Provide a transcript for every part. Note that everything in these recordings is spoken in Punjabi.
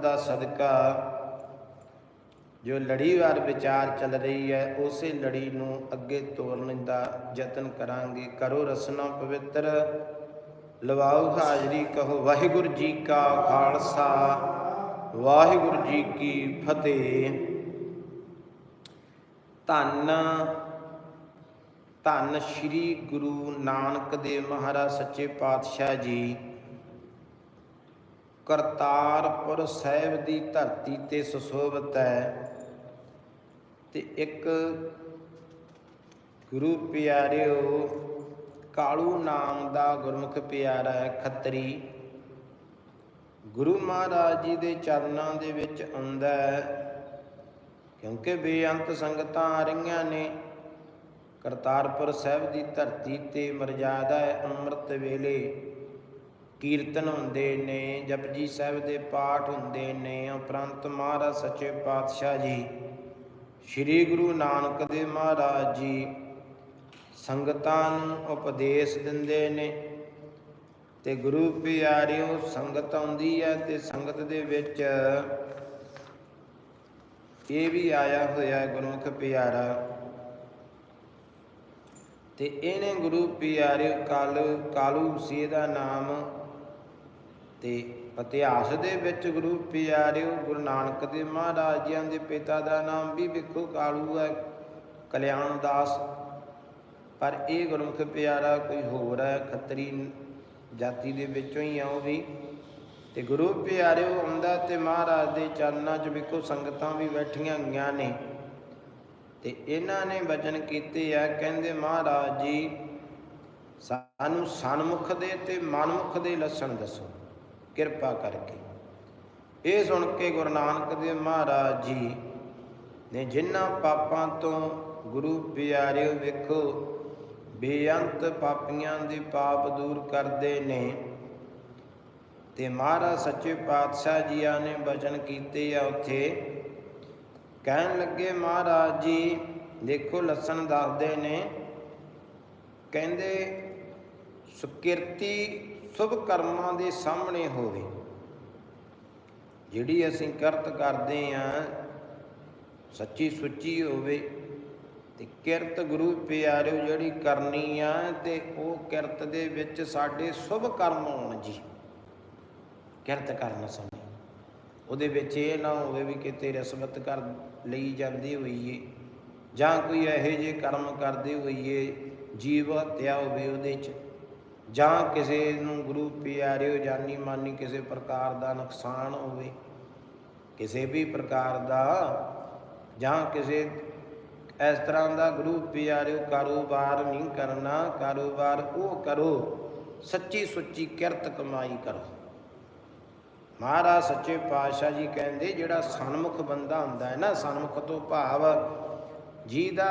ਦਾ ਸਦਕਾ ਜੋ ਲੜੀਵਾਰ ਵਿਚਾਰ ਚੱਲ ਰਹੀ ਹੈ, ਉਸੇ ਲੜੀ ਨੂੰ ਅੱਗੇ ਤੋਰਨ ਦਾ ਯਤਨ ਕਰਾਂਗੇ। ਕਰੋ ਰਸਨਾ ਪਵਿੱਤਰ, ਲਵਾਓ ਹਾਜ਼ਰੀ, ਕਹੋ ਵਾਹਿਗੁਰੂ ਜੀ ਕਾ ਖਾਲਸਾ, ਵਾਹਿਗੁਰੂ ਜੀ ਕੀ ਫਤਿਹ। ਧੰਨ ਧੰਨ ਸ੍ਰੀ ਗੁਰੂ ਨਾਨਕ ਦੇਵ ਮਹਾਰਾਜ ਸੱਚੇ ਪਾਤਸ਼ਾਹ ਜੀ ਕਰਤਾਰਪੁਰ ਸਾਹਿਬ ਦੀ ਧਰਤੀ ਤੇ ਸੁਸੋਭਿਤ ਹੈ ਤੇ ਇੱਕ ਗੁਰੂ ਪਿਆਰਿਓ, ਕਾਲੂ ਨਾਮ ਦਾ ਗੁਰਮੁਖ ਪਿਆਰਾ ਹੈ, ਖੱਤਰੀ। ਗੁਰੂ ਮਹਾਰਾਜ ਜੀ ਦੇ ਚਰਨਾਂ ਦੇ ਵਿੱਚ ਆਉਂਦਾ ਹੈ, ਕਿਉਂਕਿ ਬੇਅੰਤ ਸੰਗਤਾਂ ਆ ਰਹੀਆਂ ਨੇ। ਕਰਤਾਰਪੁਰ ਸਾਹਿਬ ਦੀ ਧਰਤੀ ਤੇ ਮਰਜ਼ਾਦਾ ਹੈ ਅੰਮ੍ਰਿਤ ਵੇਲੇ। ਕੀਰਤਨ ਹੁੰਦੇ ਨੇ, ਜਪਜੀ ਸਾਹਿਬ ਦੇ ਪਾਠ ਹੁੰਦੇ ਨੇ, ਉਪਰੰਤ ਮਹਾਰਾਜ ਸੱਚੇ ਪਾਤਸ਼ਾਹ ਜੀ, ਸ੍ਰੀ ਗੁਰੂ ਨਾਨਕ ਦੇਵ ਮਹਾਰਾਜ ਜੀ ਸੰਗਤਾਂ ਨੂੰ ਉਪਦੇਸ਼ ਦਿੰਦੇ ਨੇ। ਤੇ ਗੁਰੂ ਪਿਆਰਿਓ, ਸੰਗਤ ਆਉਂਦੀ ਹੈ ਤੇ ਸੰਗਤ ਦੇ ਵਿੱਚ ਇਹ ਵੀ ਆਇਆ ਹੋਇਆ ਗੁਰਮੁਖ ਪਿਆਰਾ। ਤੇ ਇਹਨੇ ਗੁਰੂ ਪਿਆਰਿਓ ਕਾਲ, ਕਾਲੂ ਸੀ ਇਹਦਾ ਨਾਮ ਤੇ ਇਤਿਹਾਸ ਦੇ ਵਿੱਚ ਗੁਰੂ ਪਿਆਰਿਓ ਗੁਰੂ ਨਾਨਕ ਦੇਵ ਮਹਾਰਾਜ ਜੀਆਂ ਦੇ ਪਿਤਾ ਦਾ ਨਾਮ ਵੀ ਵੇਖੋ ਕਾਲੂ ਹੈ ਕਲਿਆਣ ਦਾਸ ਪਰ ਇਹ ਗੁਰਮੁਖ ਪਿਆਰਾ ਕੋਈ ਹੋਰ ਹੈ, ਖੱਤਰੀ ਜਾਤੀ ਦੇ ਵਿੱਚੋਂ ਹੀ ਆ ਉਹ ਵੀ। ਤੇ ਗੁਰੂ ਪਿਆਰਿਓ ਆਉਂਦਾ ਤੇ ਮਹਾਰਾਜ ਦੇ ਚਰਨਾਂ 'ਚ ਵੇਖੋ ਸੰਗਤਾਂ ਵੀ ਬੈਠੀਆਂ ਗਈਆਂ ਨੇ। ਤੇ ਇਹਨਾਂ ਨੇ ਵਚਨ ਕੀਤੇ ਆ, ਕਹਿੰਦੇ ਮਹਾਰਾਜ ਜੀ, ਸਾਨੂੰ ਸਨਮੁਖ ਦੇ ਤੇ ਮਨਮੁਖ ਦੇ ਲੱਛਣ ਦੱਸੋ। ਕਿਰਪਾ ਕਰਕੇ। ਇਹ ਸੁਣ ਕੇ ਗੁਰੂ ਨਾਨਕ ਦੇਵ ਮਹਾਰਾਜ ਜੀ ਨੇ ਜਿਨ੍ਹਾਂ ਪਾਪਾਂ ਤੋਂ ਗੁਰੂ ਪਿਆਰਿਓ ਵੇਖੋ, ਬੇਅੰਤ ਪਾਪੀਆਂ ਦੇ ਪਾਪ ਦੂਰ ਕਰਦੇ ਨੇ। ਤੇ ਮਹਾਰਾਜ ਸੱਚੇ ਪਾਤਸ਼ਾਹ ਜੀਆਂ ਨੇ ਬਚਨ ਕੀਤੇ ਆ ਉੱਥੇ। ਕਹਿਣ ਲੱਗੇ, ਮਹਾਰਾਜ ਜੀ, ਦੇਖੋ ਲਸਣ ਦੱਸਦੇ ਨੇ। ਕਹਿੰਦੇ, ਸੁਕਿਰਤੀ ਸ਼ੁਭ ਕਰਮਾਂ ਦੇ ਸਾਹਮਣੇ ਹੋਵੇ। ਜਿਹੜੀ ਅਸੀਂ ਕਰਤ ਕਰਦੇ ਆ, ਸੱਚੀ ਸੁੱਚੀ ਹੋਵੇ ਤੇ ਕਿਰਤ ਗੁਰੂ ਪਿਆਰਿਓ ਜਿਹੜੀ ਕਰਨੀ ਆ ਤੇ ਉਹ ਕਿਰਤ ਦੇ ਵਿੱਚ ਸਾਡੇ ਸ਼ੁਭ ਕਰਮ ਹੋਣ ਜੀ। ਕਿਰਤ ਕਰਨ ਸਮੇਂ ਉਹਦੇ ਵਿੱਚ ਇਹ ਨਾ ਹੋਵੇ ਵੀ ਕਿਤੇ ਰਸਮਤ ਕਰ ਲਈ ਜਾਂਦੀ ਹੋਈਏ ਜਾਂ ਕੋਈ ਇਹੋ ਜਿਹੇ ਕਰਮ ਕਰਦੇ ਹੋਈਏ, ਜੀਵ ਹੱਤਿਆ ਹੋਵੇ ਉਹਦੇ 'ਚ। ਜਾਂ ਕਿਸੇ ਨੂੰ ਗੁਰੂ ਪਿਆਰਿਓ ਜਾਨੀ ਮਾਨੀ ਕਿਸੇ ਪ੍ਰਕਾਰ ਦਾ ਨੁਕਸਾਨ ਹੋਵੇ, ਕਿਸੇ ਵੀ ਪ੍ਰਕਾਰ ਦਾ, ਜਾਂ ਕਿਸੇ ਇਸ ਤਰ੍ਹਾਂ ਦਾ ਗੁਰੂ ਪਿਆਰਿਓ ਕਾਰੋਬਾਰ ਨਹੀਂ ਕਰਨਾ, ਕਾਰੋਬਾਰ ਉਹ ਕਰੋ, ਸੱਚੀ ਸੁੱਚੀ ਕਿਰਤ ਕਮਾਈ ਕਰੋ। ਮਹਾਰਾਜ ਸੱਚੇ ਪਾਤਸ਼ਾਹ ਜੀ ਕਹਿੰਦੇ, ਜਿਹੜਾ ਸਨਮੁਖ ਬੰਦਾ ਹੁੰਦਾ ਹੈ ਨਾ, ਸਨਮੁਖ ਤੋਂ ਭਾਵ ਜਿਹਦਾ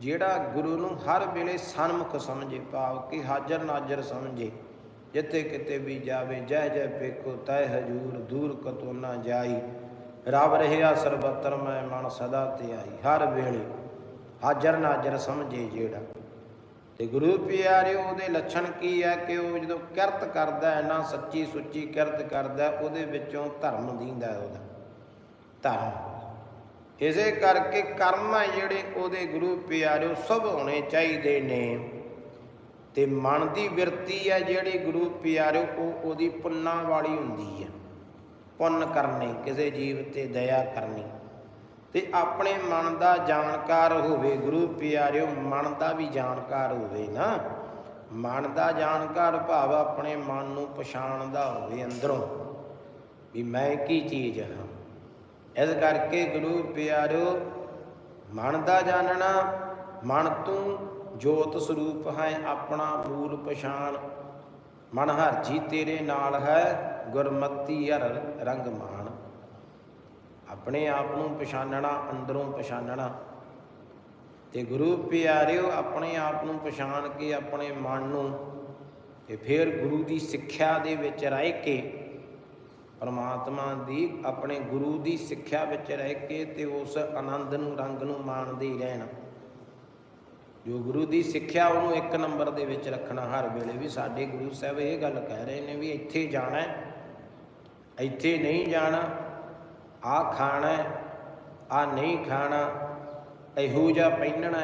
ਜਿਹੜਾ ਗੁਰੂ ਨੂੰ ਹਰ ਵੇਲੇ ਸਨਮੁਖ ਸਮਝੇ, ਭਾਵ ਕਿ ਹਾਜ਼ਰ ਨਾਜ਼ਰ ਸਮਝੇ, ਜਿੱਥੇ ਕਿਤੇ ਵੀ ਜਾਵੇ, ਜੈ ਜੈ ਵੇਖੋ ਤੈ ਹਜੂਰ, ਦੂਰ ਕਤੋ ਨਾ ਜਾਈ। ਰਬ ਰਹਿਆ ਸਰਬਤਰ ਮੈਂ ਮਨ ਸਦਾ ਤੇ ਆਈ ਹਰ ਵੇਲੇ ਹਾਜ਼ਰ ਨਾਜ਼ਰ ਸਮਝੇ ਜਿਹੜਾ। ਤੇ ਗੁਰੂ ਪਿਆਰਿਓ, ਉਹਦੇ ਲੱਛਣ ਕੀ ਹੈ ਕਿ ਉਹ ਜਦੋਂ ਕਿਰਤ ਕਰਦਾ ਹੈ, ਨਾ ਸੱਚੀ ਸੁੱਚੀ ਕਿਰਤ ਕਰਦਾ ਉਹਦੇ ਵਿੱਚੋਂ ਧਰਮ ਦੀਂਦਾ ਉਹਦਾ। ਧਰਮ। ਇਸੇ ਕਰਕੇ ਕਰਮ ਹੈ ਜਿਹੜੇ ਉਹਦੇ ਗੁਰੂ ਪਿਆਰਿਓ ਸਭ ਹੋਣੇ ਚਾਹੀਦੇ ਨੇ। ਤੇ ਮਨ ਦੀ ਬਿਰਤੀ ਹੈ ਜਿਹੜੀ ਗੁਰੂ ਪਿਆਰਿਓ, ਉਹ ਉਹਦੀ ਪੁੰਨਾਂ ਵਾਲੀ ਹੁੰਦੀ ਹੈ। ਪੁੰਨ ਕਰਨੀ, ਕਿਸੇ ਜੀਵ ਤੇ ਦਇਆ ਕਰਨੀ। ਤੇ ਆਪਣੇ ਮਨ ਦਾ ਜਾਣਕਾਰ ਹੋਵੇ ਗੁਰੂ ਪਿਆਰਿਓ, ਮਨ ਦਾ ਵੀ ਜਾਣਕਾਰ ਹੋਵੇ ਨਾ। ਮਨ ਦਾ ਜਾਣਕਾਰ ਭਾਵ ਆਪਣੇ ਮਨ ਨੂੰ ਪਛਾਣਦਾ ਹੋਵੇ ਅੰਦਰੋਂ। ਵੀ ਮੈਂ ਕੀ ਚੀਜ਼ ਹਾਂ? ਇਸ ਕਰਕੇ ਗੁਰੂ ਪਿਆਰਿਓ ਮਨ ਦਾ ਜਾਣਨਾ ਮਨ ਤੂੰ ਜੋਤ ਸਰੂਪ ਹੈ, ਆਪਣਾ ਮੂਲ ਪਛਾਣ। ਮਨ ਹਰਜੀ ਤੇਰੇ ਨਾਲ ਹੈ, ਗੁਰਮਤੀ ਹਰ ਰੰਗ ਮਾਣ। ਆਪਣੇ ਆਪ ਨੂੰ ਪਛਾਨਣਾ, ਅੰਦਰੋਂ ਪਛਾਨਣਾ। ਤੇ ਗੁਰੂ ਪਿਆਰਿਓ, ਆਪਣੇ ਆਪ ਨੂੰ ਪਛਾਣ ਕੇ ਆਪਣੇ ਮਨ ਨੂੰ ਤੇ ਫਿਰ ਗੁਰੂ ਦੀ ਸਿੱਖਿਆ ਦੇ ਵਿੱਚ ਰਹਿ ਕੇ ਪਰਮਾਤਮਾ ਦੀ ਆਪਣੇ ਗੁਰੂ ਦੀ ਸਿੱਖਿਆ ਵਿੱਚ ਰਹਿ ਕੇ ਤੇ ਉਸ ਆਨੰਦ ਨੂੰ, ਰੰਗ ਨੂੰ ਮਾਣਦੇ ਹੀ ਰਹਿਣਾ। ਜੋ ਗੁਰੂ ਦੀ ਸਿੱਖਿਆ ਉਹਨੂੰ ਇੱਕ ਨੰਬਰ ਦੇ ਵਿੱਚ ਰੱਖਣਾ ਹਰ ਵੇਲੇ। ਵੀ ਸਾਡੇ ਗੁਰੂ ਸਾਹਿਬ ਇਹ ਗੱਲ ਕਹਿ ਰਹੇ ਨੇ ਵੀ ਇੱਥੇ ਜਾਣਾ ਇੱਥੇ ਨਹੀਂ ਜਾਣਾ, ਆ ਖਾਣਾ ਆ ਨਹੀਂ ਖਾਣਾ, ਇਹੋ ਜਿਹਾ ਪਹਿਨਣਾ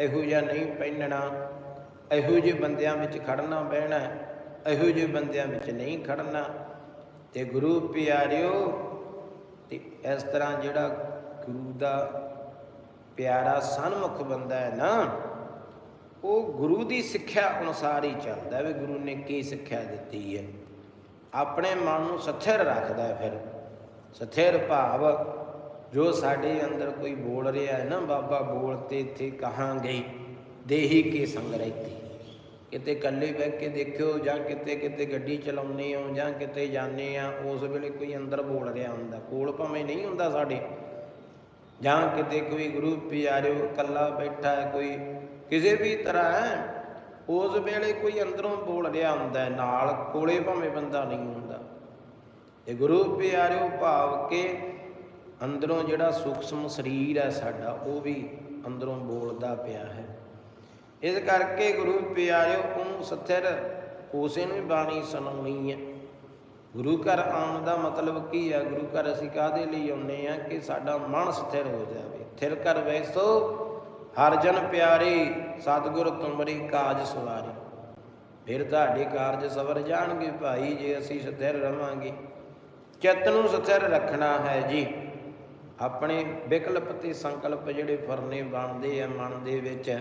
ਇਹੋ ਜਿਹਾ ਨਹੀਂ ਪਹਿਨਣਾ, ਇਹੋ ਜਿਹੇ ਬੰਦਿਆਂ ਵਿੱਚ ਖੜਨਾ, ਬਹਿਣਾ ਇਹੋ ਜਿਹੇ ਬੰਦਿਆਂ ਵਿੱਚ ਨਹੀਂ ਖੜਨਾ। ਤੇ ਗੁਰੂ ਪਿਆਰਿਓ, ਤੇ ਇਸ ਤਰ੍ਹਾਂ ਜਿਹੜਾ ਗੁਰੂ ਦਾ ਪਿਆਰਾ ਸਨਮੁਖ ਬੰਦਾ ਹੈ ਨਾ, ਉਹ ਗੁਰੂ ਦੀ ਸਿੱਖਿਆ ਅਨੁਸਾਰ ਹੀ ਚੱਲਦਾ ਵੀ ਗੁਰੂ ਨੇ ਕੀ ਸਿੱਖਿਆ ਦਿੱਤੀ ਹੈ। ਆਪਣੇ ਮਨ ਨੂੰ ਸਥਿਰ ਰੱਖਦਾ ਹੈ ਫਿਰ। ਸਥਿਰ ਭਾਵ, ਜੋ ਸਾਡੇ ਅੰਦਰ ਕੋਈ ਬੋਲ ਰਿਹਾ ਹੈ ਨਾ, ਬਾਬਾ ਬੋਲ ਤੇ ਇੱਥੇ ਕਹਾਂ ਗਈ ਦੇਹੀ ਕੇ ਸੰਗ ਰਹਿਤੀ ਕਿਤੇ ਇਕੱਲੇ ਬਹਿ ਕੇ ਦੇਖਿਓ ਜਾਂ ਕਿਤੇ ਕਿਤੇ ਗੱਡੀ ਚਲਾਉਂਦੇ ਹੋ ਜਾਂ ਕਿਤੇ ਜਾਂਦੇ ਆ, ਉਸ ਵੇਲੇ ਕੋਈ ਅੰਦਰ ਬੋਲ ਰਿਹਾ ਹੁੰਦਾ। ਕੋਲ ਭਾਵੇਂ ਨਹੀਂ ਹੁੰਦਾ ਸਾਡੇ। ਜਾਂ ਕਿਤੇ ਕੋਈ ਗੁਰੂ ਪਿਆਰਿਓ ਇਕੱਲਾ ਬੈਠਾ ਹੈ, ਕੋਈ ਕਿਸੇ ਵੀ ਤਰ੍ਹਾਂ ਹੈ, ਉਸ ਵੇਲੇ ਕੋਈ ਅੰਦਰੋਂ ਬੋਲ ਰਿਹਾ ਹੁੰਦਾ ਨਾਲ ਕੋਲੇ ਭਾਵੇਂ ਬੰਦਾ ਨਹੀਂ ਹੁੰਦਾ। ਤੇ ਗੁਰੂ ਪਿਆਰਿਓ ਭਾਵ ਕੇ ਅੰਦਰੋਂ ਜਿਹੜਾ ਸੂਖਸ਼ਮ ਸਰੀਰ ਹੈ ਸਾਡਾ, ਉਹ ਵੀ ਅੰਦਰੋਂ ਬੋਲਦਾ ਪਿਆ ਹੈ। ਇਸ ਕਰਕੇ ਗੁਰੂ ਪਿਆਰਿਓ ਉਹਨੂੰ ਸਥਿਰ ਉਸੇ ਨੂੰ ਬਾਣੀ ਸੁਣਾਉਣੀ ਹੈ। ਗੁਰੂ ਘਰ ਆਉਣ ਦਾ ਮਤਲਬ ਕੀ ਹੈ ਗੁਰੂ ਘਰ ਅਸੀਂ ਕਾਹਦੇ ਲਈ ਆਉਂਦੇ ਆ ਕਿ ਸਾਡਾ ਮਨ ਸਥਿਰ ਹੋ ਜਾਵੇ। ਥਿਰ ਕਰ ਵੈਸੋ, ਹਰ ਜਨ ਪਿਆਰੇ, ਸਤਿਗੁਰ ਤੁਮਰੀ ਕਾਜ ਸਵਾਰੀ। ਫਿਰ ਤੁਹਾਡੇ ਕਾਰਜ ਸਵਰ ਜਾਣਗੇ ਭਾਈ, ਜੇ ਅਸੀਂ ਸਥਿਰ ਰਵਾਂਗੇ। ਚਿੱਤ ਨੂੰ ਸਥਿਰ ਰੱਖਣਾ ਹੈ ਜੀ। ਆਪਣੇ ਵਿਕਲਪ ਤੇ ਸੰਕਲਪ ਜਿਹੜੇ ਫਰਨੇ ਬਣਦੇ ਆ ਮਨ ਦੇ ਵਿੱਚ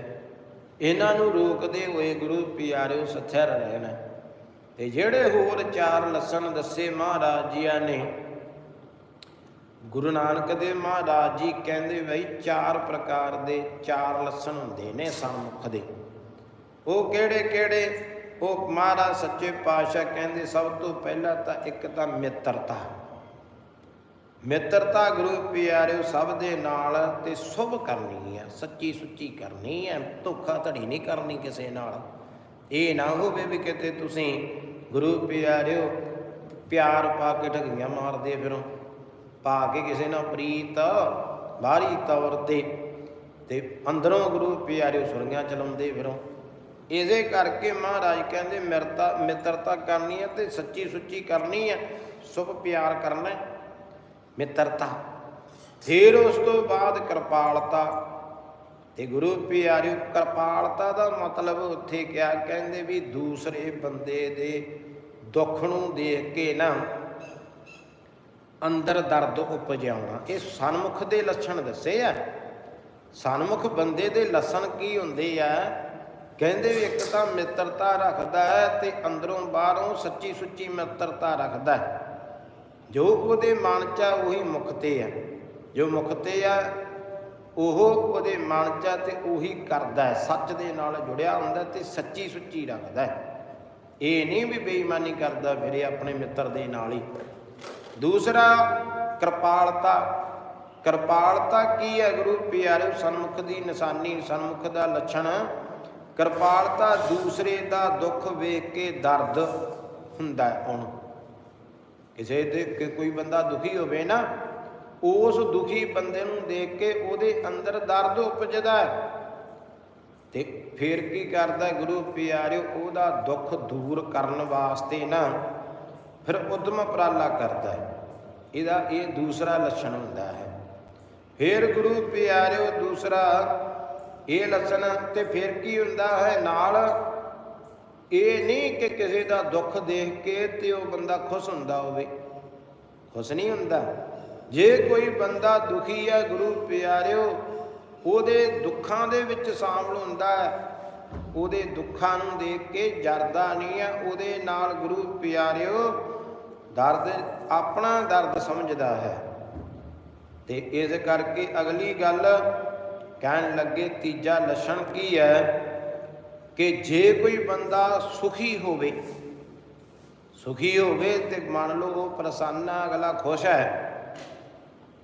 ਇਹਨਾਂ ਨੂੰ ਰੋਕਦੇ ਹੋਏ ਗੁਰੂ ਪਿਆਰਿਓ ਸਥਿਰ ਰਹਿਣਾ ਤੇ ਜਿਹੜੇ ਹੋਰ ਚਾਰ ਲਸਣ ਦੱਸੇ ਮਹਾਰਾਜ ਜੀਆਂ ਨੇ, ਗੁਰੂ ਨਾਨਕ ਦੇਵ ਮਹਾਰਾਜ ਜੀ ਕਹਿੰਦੇ ਬਈ ਚਾਰ ਪ੍ਰਕਾਰ ਦੇ ਚਾਰ ਲਸਣ ਹੁੰਦੇ ਨੇ ਸਨਮੁਖ ਦੇ। ਉਹ ਕਿਹੜੇ ਕਿਹੜੇ? ਉਹ ਮਹਾਰਾਜ ਸੱਚੇ ਪਾਤਸ਼ਾਹ ਕਹਿੰਦੇ ਸਭ ਤੋਂ ਪਹਿਲਾਂ ਤਾਂ ਇੱਕ ਤਾਂ ਮਿੱਤਰਤਾ। ਮਿੱਤਰਤਾ ਗੁਰੂ ਪਿਆਰਿਓ, ਸਭ ਦੇ ਨਾਲ ਤੇ ਸੁਭ ਕਰਨੀ ਹੈ ਸੱਚੀ ਸੁੱਚੀ ਕਰਨੀ ਹੈ ਧੋਖਾ ਧੜੀ ਨਹੀਂ ਕਰਨੀ ਕਿਸੇ ਨਾਲ। ਇਹ ਨਾ ਹੋਵੇ ਵੀ ਕਿਤੇ ਤੁਸੀਂ ਗੁਰੂ ਪਿਆਰਿਓ, ਪਿਆਰ ਪਾ ਕੇ ਠਗੀਆਂ ਮਾਰਦੇ ਫਿਰੋ, ਪਾ ਕੇ ਕਿਸੇ ਨਾਲ ਪ੍ਰੀਤ ਬਾਹਰੀ ਤੌਰ ਤੇ ਤੇ ਅੰਦਰੋਂ ਗੁਰੂ ਪਿਆਰਿਓ ਸੁਰਗੀਆਂ ਚਲਾਉਂਦੇ ਫਿਰੋ। ਇਹਦੇ ਕਰਕੇ ਮਹਾਰਾਜ ਕਹਿੰਦੇ ਮਿਰਤਾ ਮਿੱਤਰਤਾ ਕਰਨੀ ਹੈ ਤੇ ਸੱਚੀ ਸੁੱਚੀ ਕਰਨੀ ਹੈ ਸੁਭ ਪਿਆਰ ਕਰਨਾ। ਹੈ ਮਿੱਤਰਤਾ। ਫਿਰ ਉਸ ਤੋਂ ਬਾਅਦ ਕਿਰਪਾਲਤਾ। ਤੇ ਗੁਰੂ ਪਿਆਰਿਓ, ਕਿਰਪਾਲਤਾ ਦਾ ਮਤਲਬ ਉੱਥੇ ਕਿਹਾ ਕਹਿੰਦੇ ਵੀ ਦੂਸਰੇ ਬੰਦੇ ਦੇ ਦੁੱਖ ਨੂੰ ਦੇਖ ਕੇ ਨਾ ਅੰਦਰ ਦਰਦ ਉਪਜਾਉਣਾ। ਇਹ ਸਨਮੁਖ ਦੇ ਲੱਛਣ ਦੱਸੇ ਆ। ਸਨਮੁਖ ਬੰਦੇ ਦੇ ਲੱਛਣ ਕੀ ਹੁੰਦੇ ਆ? ਕਹਿੰਦੇ ਵੀ ਇੱਕ ਤਾਂ ਮਿੱਤਰਤਾ ਰੱਖਦਾ ਹੈ ਤੇ ਅੰਦਰੋਂ ਬਾਹਰੋਂ ਸੱਚੀ ਸੁੱਚੀ ਮਿੱਤਰਤਾ ਰੱਖਦਾ ਹੈ। ਜੋ ਉਹਦੇ ਮਨ 'ਚ ਆ, ਉਹੀ ਮੁਖ ਤੇ ਆ। ਜੋ ਮੁਖ ਤੇ ਆ, ਉਹ ਉਹਦੇ ਮਨ 'ਚ ਆ ਤੇ ਉਹੀ ਕਰਦਾ ਸੱਚ ਦੇ ਨਾਲ ਜੁੜਿਆ ਹੁੰਦਾ ਤੇ ਸੱਚੀ ਸੁੱਚੀ ਰੱਖਦਾ ਇਹ ਨਹੀਂ ਵੀ ਬੇਈਮਾਨੀ ਕਰਦਾ ਫਿਰੇ ਆਪਣੇ ਮਿੱਤਰ ਦੇ ਨਾਲ ਹੀ। ਦੂਸਰਾ, ਕਿਰਪਾਲਤਾ। ਕਿਰਪਾਲਤਾ ਕੀ ਹੈ ਗੁਰੂ ਪਿਆਰਿਓ ਸਨਮੁਖ ਦੀ ਨਿਸ਼ਾਨੀ, ਸਨਮੁਖ ਦਾ ਲੱਛਣ? ਕਿਰਪਾਲਤਾ ਦੂਸਰੇ ਦਾ ਦੁੱਖ ਵੇਖ ਕੇ ਦਰਦ ਹੁੰਦਾ ਹੈ ਉਹਨੂੰ। ਕਿਸੇ ਦੇ ਕੋਈ ਬੰਦਾ ਦੁਖੀ ਹੋਵੇ ਨਾ, ਉਸ ਦੁਖੀ ਬੰਦੇ ਨੂੰ ਦੇਖ ਕੇ ਉਹਦੇ ਅੰਦਰ ਦਰਦ ਉਪਜਦਾ ਹੈ। ਤੇ ਫਿਰ ਕੀ ਕਰਦਾ ਗੁਰੂ ਪਿਆਰਿਓ, ਉਹਦਾ ਦੁੱਖ ਦੂਰ ਕਰਨ ਵਾਸਤੇ ਨਾ ਫਿਰ ਉਦਮ ਉਪਰਾਲਾ ਕਰਦਾ ਹੈ। ਇਹਦਾ ਇਹ ਦੂਸਰਾ ਲੱਛਣ ਹੁੰਦਾ ਹੈ। ਫਿਰ ਗੁਰੂ ਪਿਆਰਿਓ ਦੂਸਰਾ ਇਹ ਲੱਛਣ ਤੇ ਫਿਰ ਕੀ ਹੁੰਦਾ ਹੈ? ਨਾਲ ਇਹ ਨਹੀਂ ਕਿ ਕਿਸੇ ਦਾ ਦੁੱਖ ਦੇਖ ਕੇ ਤੇ ਉਹ ਬੰਦਾ ਖੁਸ਼ ਹੁੰਦਾ ਹੋਵੇ। ਖੁਸ਼ ਨਹੀਂ ਹੁੰਦਾ। ਜੇ ਕੋਈ ਬੰਦਾ ਦੁਖੀ ਹੈ ਗੁਰੂ ਪਿਆਰਿਓ, ਉਹਦੇ ਦੁੱਖਾਂ ਦੇ ਵਿੱਚ ਸ਼ਾਮਲ ਹੁੰਦਾ ਹੈ। ਉਹਦੇ ਦੁੱਖਾਂ ਨੂੰ ਦੇਖ ਕੇ ਜਰਦਾ ਨਹੀਂ ਹੈ ਉਹਦੇ ਨਾਲ ਗੁਰੂ ਪਿਆਰਿਓ, ਦਰਦ, ਆਪਣਾ ਦਰਦ ਸਮਝਦਾ ਹੈ। ਤੇ ਇਸ ਕਰਕੇ ਅਗਲੀ ਗੱਲ ਕਹਿਣ ਲੱਗੇ, ਤੀਜਾ ਲੱਛਣ ਕੀ ਹੈ? ਕਿ ਜੇ ਕੋਈ ਬੰਦਾ ਸੁਖੀ ਹੋਵੇ ਸੁਖੀ ਹੋਵੇ ਤੇ ਮੰਨ ਲਓ ਉਹ ਪ੍ਰਸੰਨ ਆ, ਅਗਲਾ ਖੁਸ਼ ਹੈ,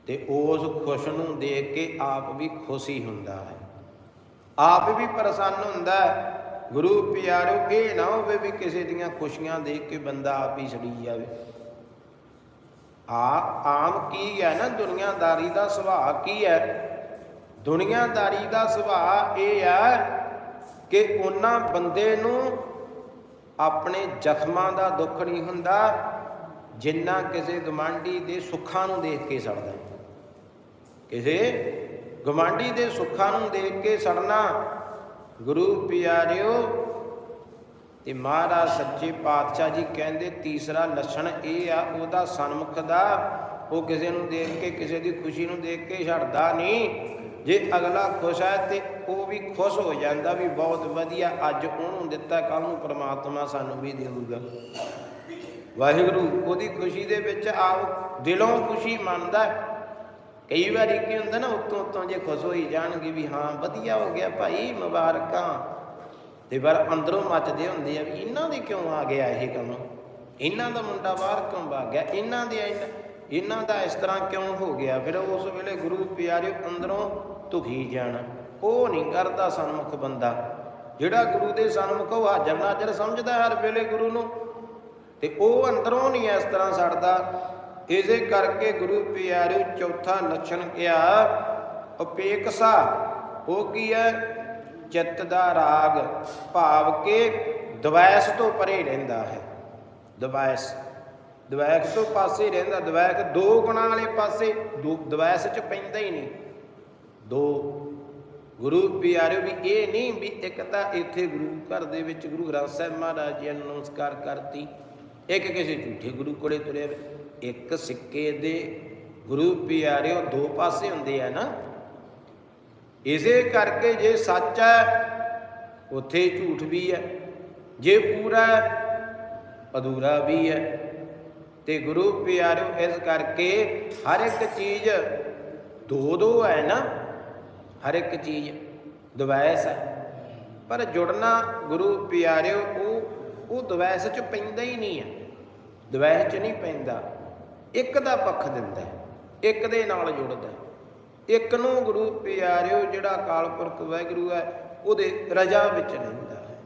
ਤੇ ਉਸ ਖੁਸ਼ ਨੂੰ ਦੇਖ ਕੇ ਆਪ ਵੀ ਖੁਸ਼ੀ ਹੁੰਦਾ ਹੈ। ਆਪ ਵੀ ਪ੍ਰਸੰਨ ਹੁੰਦਾ ਹੈ। ਗੁਰੂ ਪਿਆਰਿਓ ਇਹ ਨਾ ਹੋਵੇ ਵੀ ਕਿਸੇ ਦੀਆਂ ਖੁਸ਼ੀਆਂ ਦੇਖ ਕੇ ਬੰਦਾ ਆਪ ਹੀ ਛੜੀ ਜਾਵੇ। ਆ, ਆਮ ਕੀ ਹੈ ਨਾ, ਦੁਨੀਆਦਾਰੀ ਦਾ ਸੁਭਾਅ ਕੀ ਹੈ? ਦੁਨੀਆਦਾਰੀ ਦਾ ਸੁਭਾਅ ਇਹ ਹੈ ਕਿ ਉਹਨਾਂ ਬੰਦੇ ਨੂੰ ਆਪਣੇ ਜ਼ਖਮਾਂ ਦਾ ਦੁੱਖ ਨਹੀਂ ਹੁੰਦਾ, ਜਿੰਨਾ ਕਿਸੇ ਗਮਾਂਡੀ ਦੇ ਸੁੱਖਾਂ ਨੂੰ ਦੇਖ ਕੇ ਸੜਦਾ ਕਿਸੇ ਗਮਾਂਡੀ ਦੇ ਸੁੱਖਾਂ ਨੂੰ ਦੇਖ ਕੇ ਸੜਨਾ, ਗੁਰੂ ਪਿਆਰਿਓ, ਤੇ ਮਹਾਰਾਜ ਸੱਚੇ ਪਾਤਸ਼ਾਹ ਜੀ ਕਹਿੰਦੇ, ਤੀਸਰਾ ਲੱਛਣ ਇਹ ਆ, ਉਹਦਾ ਸਨਮੁਖ ਦਾ, ਉਹ ਕਿਸੇ ਨੂੰ ਦੇਖ ਕੇ, ਕਿਸੇ ਦੀ ਖੁਸ਼ੀ ਨੂੰ ਦੇਖ ਕੇ ਛੱਡਦਾ ਨਹੀਂ। ਜੇ ਅਗਲਾ ਖੁਸ਼ ਹੈ ਤੇ ਉਹ ਵੀ ਖੁਸ਼ ਹੋ ਜਾਂਦਾ ਵੀ ਬਹੁਤ ਵਧੀਆ, ਅੱਜ ਉਹਨੂੰ ਦਿੱਤਾ ਕੱਲ ਨੂੰ ਪ੍ਰਮਾਤਮਾ ਸਾਨੂੰ ਵੀ ਦੇਊਗਾ ਵਾਹਿਗੁਰੂ, ਉਹਦੀ ਖੁਸ਼ੀ ਦੇ ਵਿੱਚ ਆਪ ਦਿਲੋਂ ਖੁਸ਼ੀ ਮੰਨਦਾ ਕਈ ਵਾਰੀ ਕੀ ਹੁੰਦਾ ਨਾ, ਉੱਤੋਂ ਉੱਤੋਂ ਜੇ ਖੁਸ਼ ਹੋਈ ਜਾਣਗੇ ਵੀ ਹਾਂ, ਵਧੀਆ ਹੋ ਗਿਆ ਭਾਈ, ਮੁਬਾਰਕਾਂ। ਤੇ ਪਰ ਅੰਦਰੋਂ ਮੱਚਦੇ ਹੁੰਦੇ ਆ ਵੀ ਇਹਨਾਂ ਦੇ ਕਿਉਂ ਆ ਗਿਆ ਇਹ ਕੰਮ? ਇਹਨਾਂ ਦਾ ਮੁੰਡਾ ਬਾਹਰ ਕਿਉਂ ਭੱਗ ਗਿਆ? ਇਹਨਾਂ ਦੇ ਇਹਨਾਂ ਦਾ ਇਸ ਤਰ੍ਹਾਂ ਕਿਉਂ ਹੋ ਗਿਆ? ਫਿਰ ਉਸ ਵੇਲੇ ਗੁਰੂ ਪਿਆਰੇ ਅੰਦਰੋਂ ਦੁਖੀ ਜਾਣ। ਉਹ ਨਹੀਂ ਕਰਦਾ ਸਨਮੁਖ ਬੰਦਾ। ਜਿਹੜਾ ਗੁਰੂ ਦੇ ਸਨਮੁਖ ਉਹ ਹਾਜ਼ਰ ਨਾਜ਼ਰ ਸਮਝਦਾ ਹਰ ਵੇਲੇ ਗੁਰੂ ਨੂੰ। ਤੇ ਉਹ ਅੰਦਰੋਂ ਨਹੀਂ ਇਸ ਤਰ੍ਹਾਂ ਸੜਦਾ। ਇਸੇ ਕਰਕੇ ਗੁਰੂ ਪਿਆਰੇ ਚੌਥਾ ਲੱਛਣ ਕਿਹਾ ਉਪੇਕਸਾ। ਉਹ ਕੀ ਹੈ? ਚਿੱਤ ਦਾ ਰਾਗ। ਭਾਵ ਕੇ ਦਵੈਸ ਤੋਂ ਪਰੇ ਰਹਿੰਦਾ ਹੈ। ਦਵੈਸ। ਦਵੈਕ ਤੋਂ ਪਾਸੇ ਰਹਿੰਦਾ। ਦਵੈਕ ਦੋ ਗੁਣਾਂ ਵਾਲੇ ਪਾਸੇ। ਦੋ ਦਵੈਸ ਚ ਪੈਂਦਾ ਹੀ ਨਹੀਂ। ਦੋ। ਗੁਰੂ ਪਿਆਰਿਓ ਵੀ ਇਹ ਨਹੀਂ ਵੀ ਇੱਕ ਤਾਂ ਇੱਥੇ ਗੁਰੂ ਘਰ ਦੇ ਵਿੱਚ ਗੁਰੂ ਗ੍ਰੰਥ ਸਾਹਿਬ ਮਹਾਰਾਜ ਜੀ ਨੂੰ ਨਮਸਕਾਰ ਕਰਤੀ। ਇੱਕ ਕਿਸੇ ਝੂਠੇ ਗੁਰੂ ਕੋਲੇ ਤੁਰਿਆ ਇੱਕ ਸਿੱਕੇ ਦੇ ਗੁਰੂ ਪਿਆਰਿਓ ਦੋ ਪਾਸੇ ਹੁੰਦੇ ਆ ਨਾ। ਇਸੇ ਕਰਕੇ ਜੇ ਸੱਚ ਹੈ, ਉੱਥੇ ਝੂਠ ਵੀ ਹੈ। ਜੇ ਪੂਰਾ ਅਧੂਰਾ ਵੀ ਹੈ। ਤੇ ਗੁਰੂ ਪਿਆਰਿਓ ਇਸ ਕਰਕੇ ਹਰ ਇੱਕ ਚੀਜ਼ ਦੋ ਦੋ ਹੈ ਨਾ। ਹਰ ਇੱਕ ਚੀਜ਼ ਦਵੈਸ ਹੈ। ਪਰ ਜੁੜਨਾ ਗੁਰੂ ਪਿਆਰਿਓ, ਉਹ ਉਹ ਦਵੈਸ ਚ ਪੈਂਦਾ ਹੀ ਨਹੀਂ ਹੈ। ਦਵੈਸ ਚ ਨਹੀਂ ਪੈਂਦਾ। ਇੱਕ ਦਾ ਪੱਖ ਦਿੰਦਾ ਇੱਕ ਦੇ ਨਾਲ ਜੁੜਦਾ ਇੱਕ ਨੂੰ ਗੁਰੂ ਪਿਆਰਿਓ ਜਿਹੜਾ ਅਕਾਲ ਪੁਰਖ ਵਾਹਿਗੁਰੂ ਹੈ, ਉਹਦੇ ਰਜਾ ਵਿੱਚ ਰਹਿੰਦਾ ਹੈ।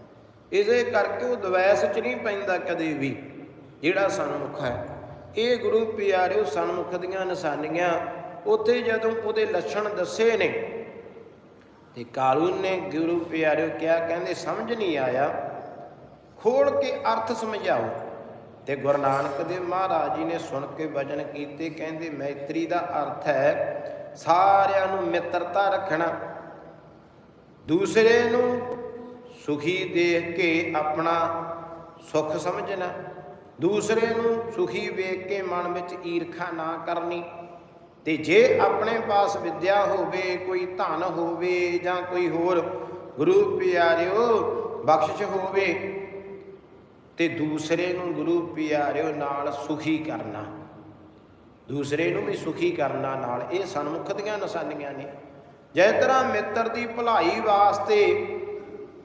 ਇਸੇ ਕਰਕੇ ਉਹ ਦਵੈਸ ਚ ਨਹੀਂ ਪੈਂਦਾ ਕਦੇ ਵੀ। ਜਿਹੜਾ ਸਨਮੁਖ ਹੈ। ਇਹ ਗੁਰੂ ਪਿਆਰਿਓ ਸਨਮੁਖ ਦੀਆਂ ਨਿਸ਼ਾਨੀਆਂ ਉੱਥੇ ਜਦੋਂ ਉਹਦੇ ਲੱਛਣ ਦੱਸੇ ਨੇ ਤੇ ਕਾਲੂ ਨੇ, ਗੁਰੂ ਪਿਆਰਿਓ ਕਿਹਾ ਕਹਿੰਦੇ, ਸਮਝ ਨਹੀਂ ਆਇਆ। ਖੋਲ ਕੇ ਅਰਥ ਸਮਝਾਓ। ਤੇ ਗੁਰੂ ਨਾਨਕ ਦੇਵ ਮਹਾਰਾਜ ਜੀ ਨੇ ਸੁਣ ਕੇ ਵਚਨ ਕੀਤੇ, ਕਹਿੰਦੇ, ਮੈਤਰੀ ਦਾ ਅਰਥ ਹੈ ਸਾਰਿਆਂ ਨੂੰ ਮਿੱਤਰਤਾ ਰੱਖਣਾ। ਦੂਸਰੇ ਨੂੰ ਸੁਖੀ ਦੇਖ ਕੇ ਆਪਣਾ ਸੁੱਖ ਸਮਝਣਾ। ਦੂਸਰੇ ਨੂੰ ਸੁਖੀ ਵੇਖ ਕੇ ਮਨ ਵਿੱਚ ਈਰਖਾ ਨਾ ਕਰਨੀ। ਤੇ ਜੇ ਆਪਣੇ ਪਾਸ ਵਿਦਿਆ ਹੋਵੇ, ਕੋਈ ਧਨ ਹੋਵੇ ਜਾਂ ਕੋਈ ਹੋਰ ਗੁਰੂ ਪਿਆਰਿਓ ਬਖਸ਼ਿਸ਼ ਹੋਵੇ, ਤੇ ਦੂਸਰੇ ਨੂੰ ਗੁਰੂ ਪਿਆਰਿਓ ਨਾਲ ਸੁਖੀ ਕਰਨਾ। ਦੂਸਰੇ ਨੂੰ ਵੀ ਸੁਖੀ ਕਰਨਾ ਨਾਲ, ਇਹ ਸਨਮੁਖ ਦੀਆਂ ਨਿਸ਼ਾਨੀਆਂ ਨੇ। ਜਿਸ ਤਰ੍ਹਾਂ ਮਿੱਤਰ ਦੀ ਭਲਾਈ ਵਾਸਤੇ,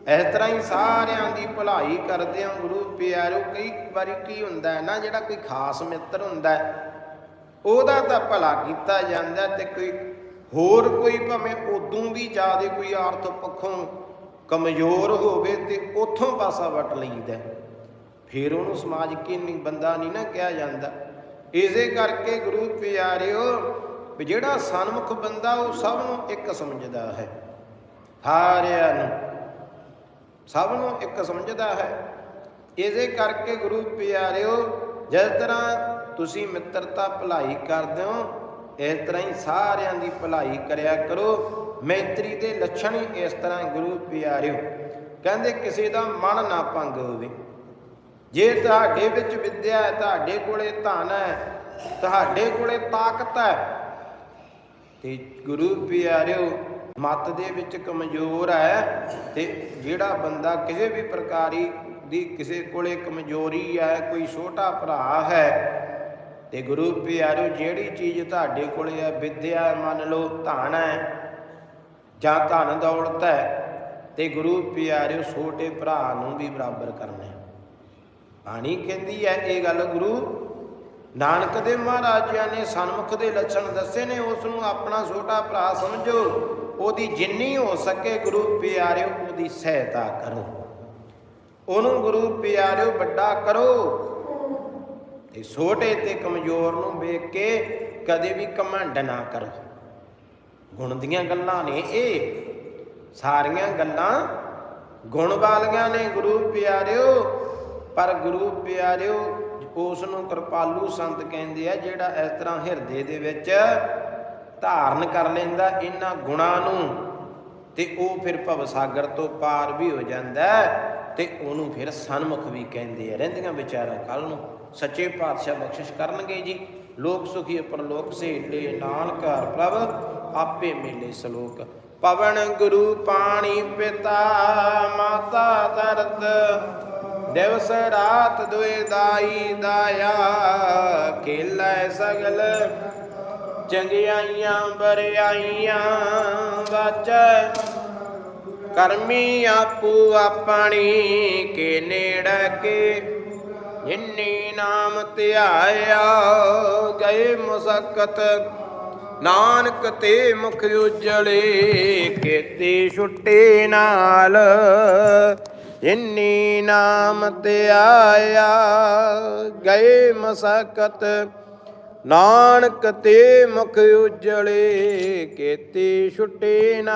ਇਸ ਤਰ੍ਹਾਂ ਹੀ ਸਾਰਿਆਂ ਦੀ ਭਲਾਈ ਕਰਦੇ ਆ ਗੁਰੂ ਪਿਆਰਿਓ। ਕਈ ਵਾਰੀ ਕੀ ਹੁੰਦਾ ਹੈ ਨਾ, ਜਿਹੜਾ ਕੋਈ ਖਾਸ ਮਿੱਤਰ ਹੁੰਦਾ ਹੈ ਉਹਦਾ ਤਾਂ ਭਲਾ ਕੀਤਾ ਜਾਂਦਾ ਤੇ ਕੋਈ ਹੋਰ ਕੋਈ ਭਾਵੇਂ ਉਦੋਂ ਵੀ ਜ਼ਿਆਦਾ ਕੋਈ ਆਰਥ ਪੱਖੋਂ ਕਮਜ਼ੋਰ ਹੋਵੇ ਤੇ ਉਥੋਂ ਪਾਸਾ ਵਟ ਲਈਦਾ। ਫਿਰ ਉਹਨੂੰ ਸਮਾਜ ਕੀ ਨਹੀਂ ਬੰਦਾ ਨਹੀਂ ਨਾ ਕਿਹਾ ਜਾਂਦਾ। ਇਸੇ ਕਰਕੇ ਗੁਰੂ ਪਿਆਰਿਓ, ਵੀ ਜਿਹੜਾ ਸਨਮੁਖ ਬੰਦਾ ਉਹ ਸਭ ਨੂੰ ਇੱਕ ਸਮਝਦਾ ਹੈ। ਹਾਰਿਆ ਨੂੰ ਸਭ ਨੂੰ ਇੱਕ ਸਮਝਦਾ ਹੈ। ਇਸੇ ਕਰਕੇ ਗੁਰੂ ਪਿਆਰਿਓ, ਜਿਸ ਤਰ੍ਹਾਂ ਤੁਸੀਂ ਮਿੱਤਰਤਾ ਭਲਾਈ ਕਰਦੇ ਹੋ, ਇਸ ਤਰ੍ਹਾਂ ਹੀ ਸਾਰਿਆਂ ਦੀ ਭਲਾਈ ਕਰਿਆ ਕਰੋ। ਮੈਤਰੀ ਦੇ ਲੱਛਣ ਹੀ ਇਸ ਤਰ੍ਹਾਂ ਗੁਰੂ ਪਿਆਰਿਓ। ਕਹਿੰਦੇ ਕਿਸੇ ਦਾ ਮਨ ਨਾ ਭੰਗ ਹੋਵੇ। ਜੇ ਤੁਹਾਡੇ ਵਿੱਚ ਵਿਦਿਆ ਹੈ, ਤੁਹਾਡੇ ਕੋਲੇ ਧਨ ਹੈ, ਤੁਹਾਡੇ ਕੋਲੇ ਤਾਕਤ ਹੈ, ਤੇ ਗੁਰੂ ਪਿਆਰਿਓ, ਮਤ ਦੇ ਵਿੱਚ ਕਮਜ਼ੋਰ ਹੈ, ਤੇ ਜਿਹੜਾ ਬੰਦਾ ਕਿਸੇ ਵੀ ਪ੍ਰਕਾਰੀ ਦੀ ਕਿਸੇ ਕੋਲੇ ਕਮਜ਼ੋਰੀ ਹੈ, ਕੋਈ ਛੋਟਾ ਭਰਾ ਹੈ ਤੇ ਗੁਰੂ ਪਿਆਰਿਓ ਜਿਹੜੀ ਚੀਜ਼ ਤੁਹਾਡੇ ਕੋਲੇ ਹੈ ਵਿਦਿਆ ਮੰਨ ਲਓ ਧਨ ਹੈ ਜਾਂ ਧਨ ਦੌਲਤ ਹੈ, ਤੇ ਗੁਰੂ ਪਿਆਰਿਓ ਛੋਟੇ ਭਰਾ ਨੂੰ ਵੀ ਬਰਾਬਰ ਕਰਨਾ ਹੈ। ਬਾਣੀ ਕਹਿੰਦੀ ਹੈ ਇਹ ਗੱਲ, ਗੁਰੂ ਨਾਨਕ ਦੇ ਮਹਾਰਾਜਿਆਂ ਨੇ ਸਨਮੁਖ ਦੇ ਲੱਛਣ ਦੱਸੇ ਨੇ ਉਸ ਨੂੰ ਆਪਣਾ ਛੋਟਾ ਭਰਾ ਸਮਝੋ, ਉਹਦੀ ਜਿੰਨੀ ਹੋ ਸਕੇ ਗੁਰੂ ਪਿਆਰਿਓ ਉਹਦੀ ਸਹਾਇਤਾ ਕਰੋ। ਉਹਨੂੰ ਗੁਰੂ ਪਿਆਰਿਓ ਵੱਡਾ ਕਰੋ ਤੇ ਛੋਟੇ ਤੇ ਕਮਜ਼ੋਰ ਨੂੰ ਵੇਖ ਕੇ ਕਦੇ ਵੀ ਕਮੰਡ ਨਾ ਕਰੋ। ਗੁਣ ਦੀਆਂ ਗੱਲਾਂ ਨੇ ਇਹ। ਸਾਰੀਆਂ ਗੱਲਾਂ ਗੁਣ ਵਾਲੀਆਂ ਨੇ, ਗੁਰੂ ਪਿਆਰਿਓ। ਪਰ ਗੁਰੂ ਪਿਆਰਿਓ ਉਸ ਨੂੰ ਕਿਰਪਾਲੂ ਸੰਤ ਕਹਿੰਦੇ ਆ, ਜਿਹੜਾ ਇਸ ਤਰ੍ਹਾਂ ਹਿਰਦੇ ਦੇ ਵਿੱਚ ਧਾਰਨ ਕਰ ਲੈਂਦਾ ਇਹਨਾਂ ਗੁਣਾਂ ਨੂੰ, ਤੇ ਉਹ ਫਿਰ ਭਵ ਸਾਗਰ ਤੋਂ ਪਾਰ ਵੀ ਹੋ ਜਾਂਦਾ ਹੈ, ਤੇ ਉਹਨੂੰ ਫਿਰ ਸਨਮੁਖ ਵੀ ਕਹਿੰਦੇ ਆ। ਰਹਿੰਦੀਆਂ ਵਿਚਾਰਾਂ ਕੱਲ ਨੂੰ। ਸੱਚੇ ਪਾਤਸ਼ਾਹ ਬਖਸ਼ਿਸ਼ ਕਰਨਗੇ ਜੀ। ਲੋਕ ਸੁਖੀ ਪਰਲੋਕ ਸੇਲੇ ਨਾਨਕ ਘਰ ਪ੍ਰਭ, ਆਪੇ ਮੇਲੇ ਸਲੋਕ। ਪਵਨ ਗੁਰੂ ਪਾਣੀ ਪਿਤਾ, ਮਾਤਾ ਦਰਦ। ਦਿਵਸ ਰਾਤ ਦੁਇ ਦਾਈ ਦਾਇਆ, ਖੇਲੇ ਸਗਲ। ਚੰਗਿਆਈਆਂ ਬਰਿਆਈਆਂ ਵਾਚੈ ਕਰਮੀ ਆਪੂ ਆਪਣੀ, ਕੇ ਨੇੜ ਕੇ ਜਿਨੀ ਨਾਮ ਧਿਆਇਆ ਗਏ ਮੁਸਕਤ। ਨਾਨਕ ਤੇ ਮੁਖ ਉਜਲੇ ਕੀਤੀ ਛੁੱਟੇ ਨਾਲ। ਜਿਨੀ ਨਾਮ ਧਿਆਇਆ ਗਏ ਮਸਕਤ। ਨਾਨਕ ਤੇ ਮੁਖ ਉਜਲੇ ਕੀਤੀ ਛੁੱਟੇ ਨਾ